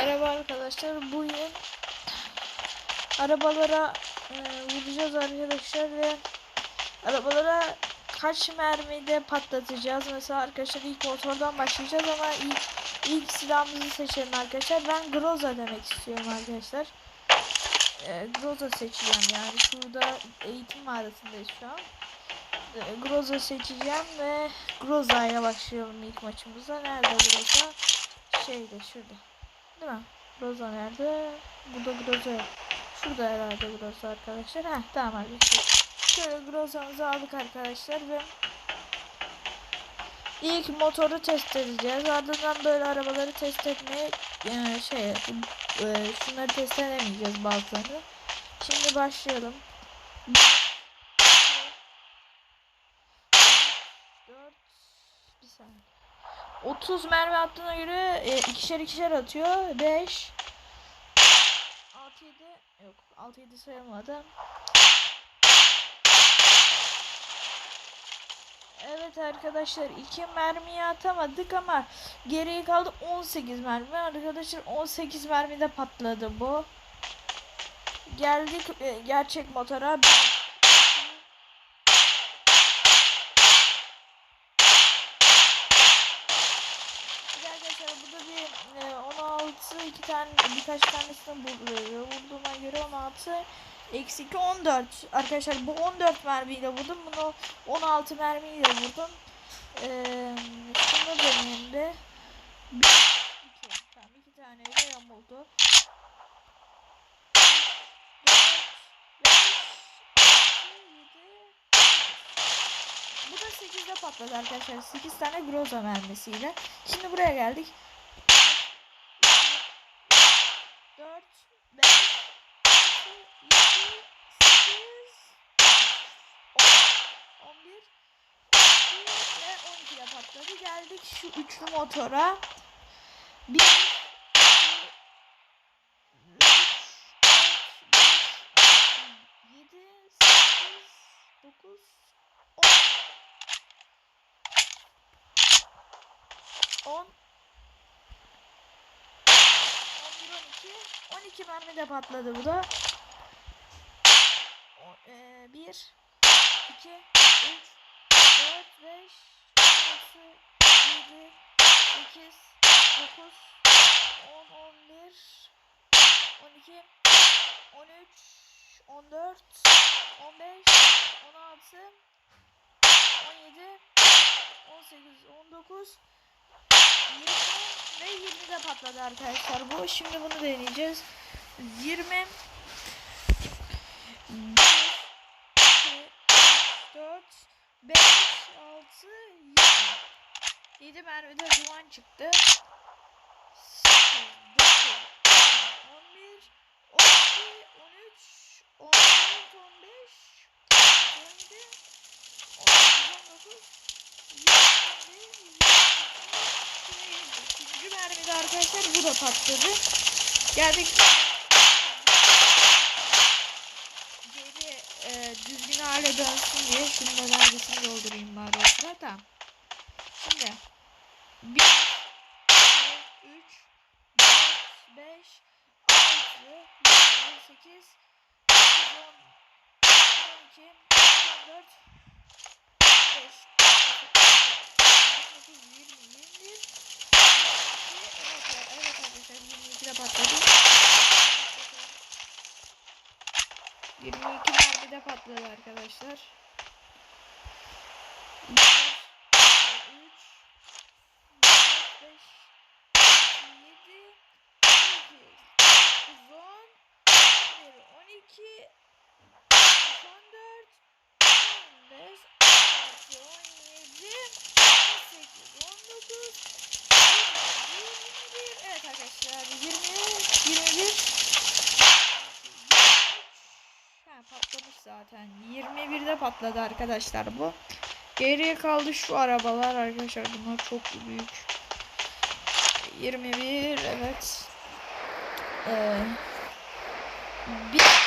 Merhaba arkadaşlar. Bugün arabalara e, vuracağız arkadaşlar ve arabalara kaç mermide patlatacağız. Mesela arkadaşlar ilk motordan başlayacağız ama ilk ilk silahımızı seçelim arkadaşlar. Ben Groza demek istiyorum arkadaşlar. E, Groza seçeceğim yani. Şurada eğitim mağarasındayız şu an. E, Groza seçeceğim ve Groza'ya başlayalım ilk maçımıza. Nerede Groza? Şeyde şurada. Değil mi? Groza nerede? Burada Groza yok. Şurada herhalde Groza arkadaşlar. Heh tamam arkadaşlar. Şöyle Groza'mızı aldık arkadaşlar ve ilk motoru test edeceğiz. Ardından böyle arabaları test etmeye e, şey e, şunları test edemeyeceğiz bazılarını. Şimdi başlayalım. 4 bir saniye. 30 mermi attığına göre e, ikişer ikişer atıyor. 5 6 7 yok 6 7 sayamadım. Evet arkadaşlar iki mermiyi atamadık ama geriye kaldı 18 mermi. Arkadaşlar 18 mermide patladı bu. Geldik e, gerçek motora de arkadaşlar burada bir e, 16 iki tane birkaç tanesini buluyor. Vurduğuma göre 16 eksi 2 14. Arkadaşlar bu 14 mermiyle vurdum. Bunu 16 mermiyle vurdum. Ee, şunu deneyelim de. 1 2 tamam iki taneyle yamuldu. 4 5 6 7 Bu da 8'de patladı arkadaşlar. 8 tane Groza mermisiyle. Şimdi buraya geldik. 4 5 6 7 8 10 11 12 ve 12 de patladı. Geldik şu üçlü motora. 1 2 3 4 5 6 7 8 9 10 10 11 12 12 mermi de patladı bu da. 1 2 3 4 5 6 7 8 9 10 11 12 13 14 15 16 17 18 19 20 ve 20 de patladı arkadaşlar bu. Şimdi bunu deneyeceğiz. 20 1 2 4 5 6 7 7 mermide duman çıktı. 8 9 11 12 13 14 15 17 18 19 20 Mermide arkadaşlar bu da patladı. Geldik. Geri e, düzgün hale dönsün diye şunu da vergisini doldurayım bari o sıra. Tamam. Şimdi 1 2 3 4 5 6 7 8 10 12 14 15 19 20 21 Evet, evet arkadaşlar 22'de patladı. 22 mermide patladı arkadaşlar. 1 2 3 4 5 7 8 9 10 11 12 14 15 16 17 18 19 21 Evet arkadaşlar. 20 21 Ha patlamış zaten. 21'de patladı arkadaşlar bu. Geriye kaldı şu arabalar arkadaşlar. Bunlar çok büyük. 21 evet. Ee, bir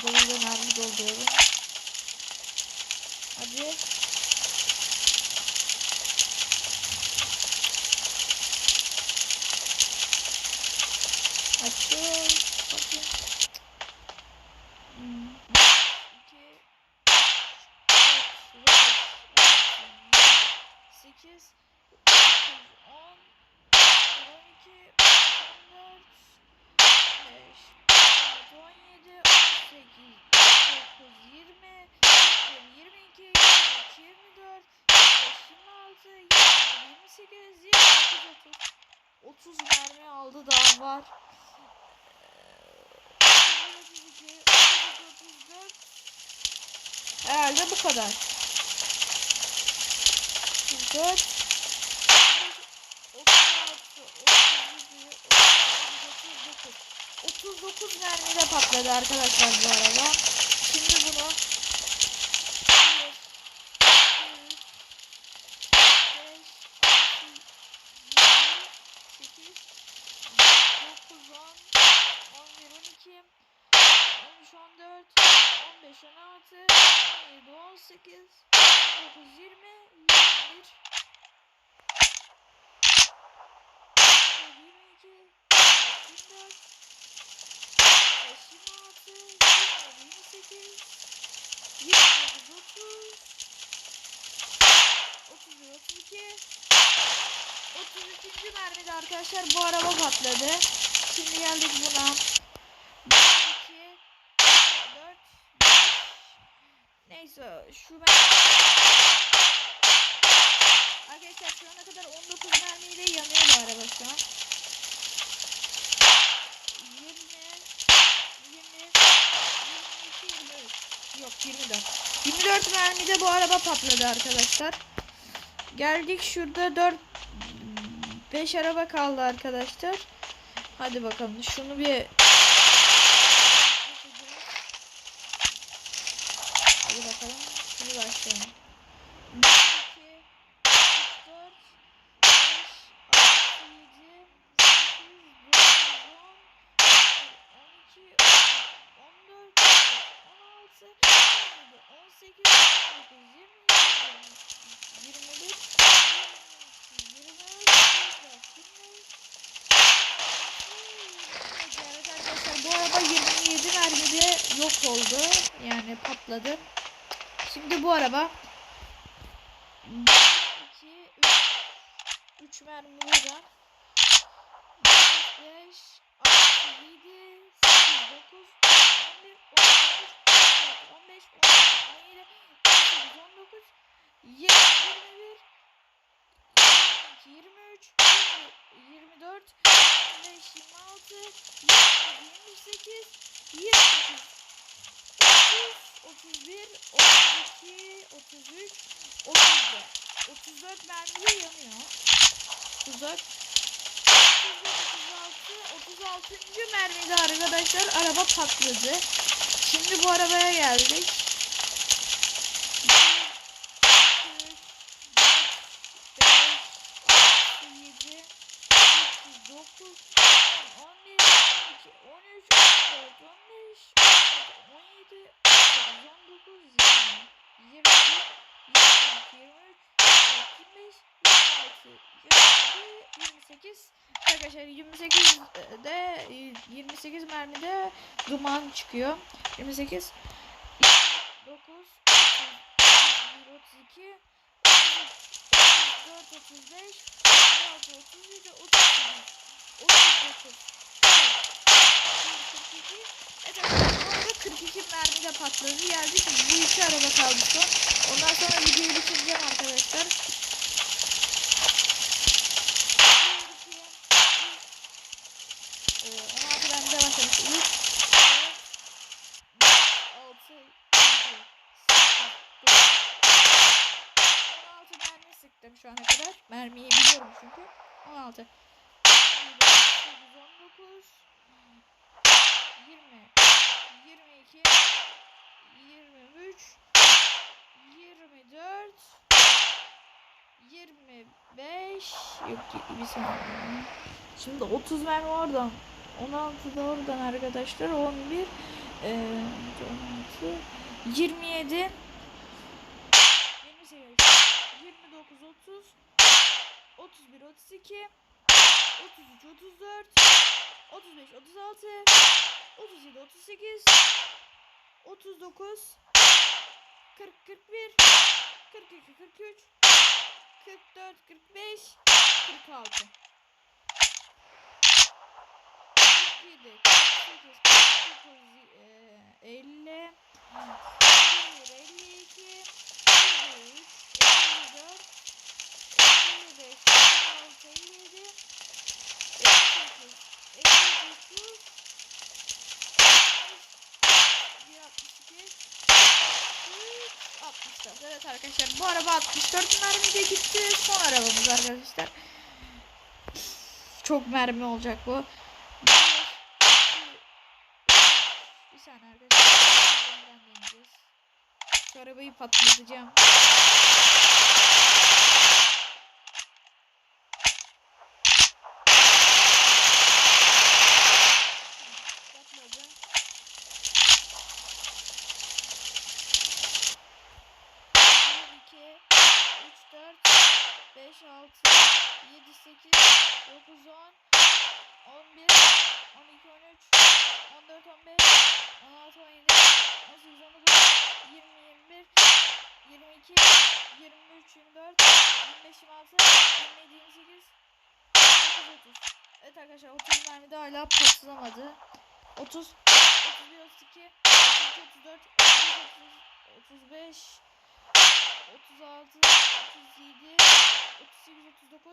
Şöyle önce mermi dolduruyorum. Hadi. Açıyorum. Bakın. 38 ya 30 30 mermi aldı daha var. 32 32 34 Herhalde bu kadar. 4 39 mermiyle patladı arkadaşlar bu arada. Şimdi bunu 33. mermide arkadaşlar bu araba patladı. Şimdi geldik buna. 1, 2, 4, 5, Neyse şu ben... Arkadaşlar şu ana kadar 19 mermiyle yanıyor bu araba şu an. 20 20 22 23 Yok 24 24 mermide bu araba patladı arkadaşlar. Geldik şurada 4 5 araba kaldı arkadaşlar. Hadi bakalım şunu bir Hadi bakalım. Şimdi başlayalım. 1, 2, 3, 4, 5, 6, 7, 8, 9, 10, 12, 14, 16, 17, 18, 19, 20, 21, 23, 24, 25, Evet arkadaşlar bu araba 27 mermide yok oldu. Yani patladı. Şimdi bu araba 1, 2, 3 3 mermi buradan 5, 6, 7, 8, 9, 11, 12, 15, 16, 17, 18, 19, 20, 21, 22, 23, 24, 25, 26, 27, 28, 29, 30, 31, 32, 33, 34. 34 mermi de yanıyor. 34, 36, 36. mermide arkadaşlar araba patladı. Şimdi bu arabaya geldik. 1, 2, 3, 4, 5, 6, 7, 8, 9, 10, 11, 12, 13, 14, 15, 17, 18, 19, 20, 21, 22, 23, 25, 26, 27, 28. Arkadaşlar 28 de 28 mermide duman çıkıyor. 28 9 31 32 34 35 36 37 38 39 42 Evet arkadaşlar bu arada 42 mermi de patladı. Geldik bu iki araba kaldı son. Ondan sonra videoyu bitireceğim arkadaşlar. Ee, 16 bende başlamış. 3 4 6 7 8 9 16 mermi sıktım şu ana kadar. Mermiyi biliyorum çünkü. 16 17 18 19 20 22 23 24 25 yok bir saniye. Şimdi 30 mermi oradan 16 da oradan arkadaşlar 11 e, 16 27 32 33 34 35 36 37 38 39 40 41 42 43 44 45 46 47 48 49 50 52 53 54 şey neydi? Evet arkadaşlar bu araba 64 mermiye gitti. Son arabamız arkadaşlar. Çok mermi olacak bu. Bir saniye arkadaşlar. Şu arabayı patlatacağım. 22 23 24 25 26 27 28 30 30 Evet arkadaşlar 30 mermi de hala patlamadı 30 31 32 33 34 35 36 37 38 39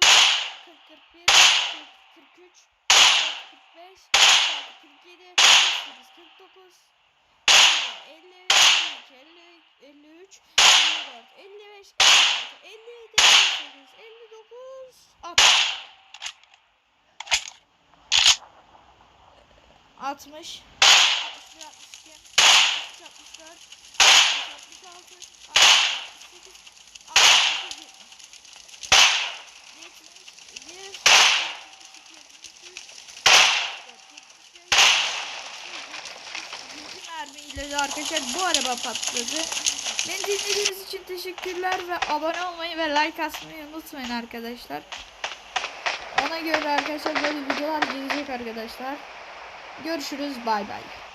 40 41 40 43 45 46 47 48 49 50 52 50 53 54 55 56 57 58 59 60 60 61 62 63 64 66 68 69 70 71 mermiyle de arkadaşlar bu araba patladı. Beni dinlediğiniz için teşekkürler ve abone olmayı ve like atmayı unutmayın arkadaşlar. Ona göre arkadaşlar böyle videolar gelecek arkadaşlar. Görüşürüz bay bay.